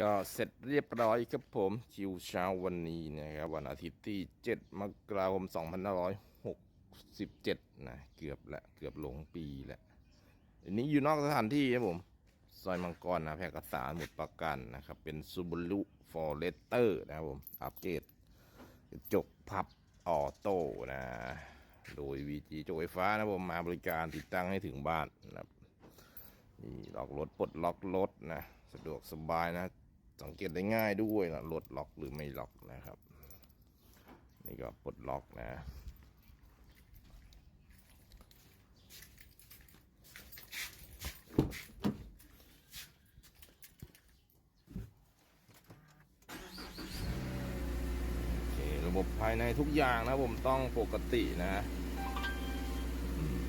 ก็เสร็จเรียบร้อยครับผมคิวเช้าวันนี้นะครับ วันอาทิตย์ที่ 7 มกราคม 2567 นะ เกือบละเกือบหลงปีแล้วอันนี้อยู่นอกสถานที่ครับผม ซอยมังกรนะแพร่กษาหมุดประกันนะครับ เป็นซูบ a รุฟอร์เรสเตอร์นะครับผม อัปเกรดจกพับออโต้นะ โดย VG จกไฟฟ้านะผมมาบริการติดตั้งให้ถึงบ้านนะครับนี่ล็อกรถปลดล็อกรถนะ สะดวกสบายนะ สังเกตได้ง่ายด้วยนะรถล็อกหรือไม่ล็อกนะครับ นี่ก็ปลดล็อกนะโอเคระบบภายในทุกอย่างนะผมต้องปกตินะอืม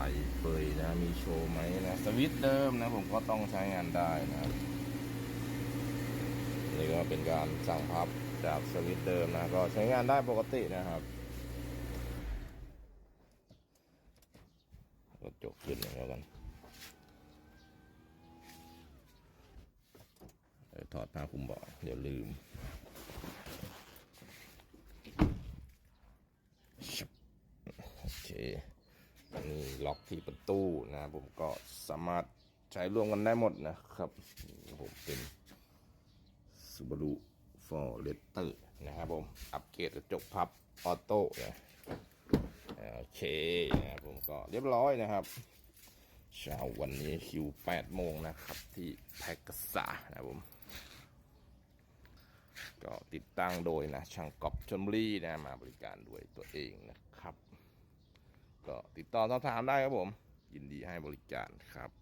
ไฟเฟยนะ มีโชว์ไหมนะ สวิตเดิมนะ ผมก็ต้องใช้งานได้นะครับนี่ก็เป็นการสั่งพับจากสวิตเดิมนะ ก็ใช้งานได้ปกตินะครับก็จบขึ้นแล้วกันถอดผ้าคลุมเบอกเดี๋ยวลืม ชับโอเค อันนี้ล็อกที่ประตูนะผมก็สามารถใช้ร่วมกันได้หมดนะครับผมเป็น Subaru Forester นะครับผม อัปเกรดกระจกพับออโต้นะโอเคนะครับผมก็เรียบร้อยนะครับเช้าวันนี้คิว8โมงนะครับ ที่แพกกษานะครับผม ก็ติดตั้งโดยนะ ช่างกอบชนบุรีนะมาบริการด้วยตัวเองนะครับ ก็ติดต่อสอบถามได้ครับผม ยินดีให้บริการครับ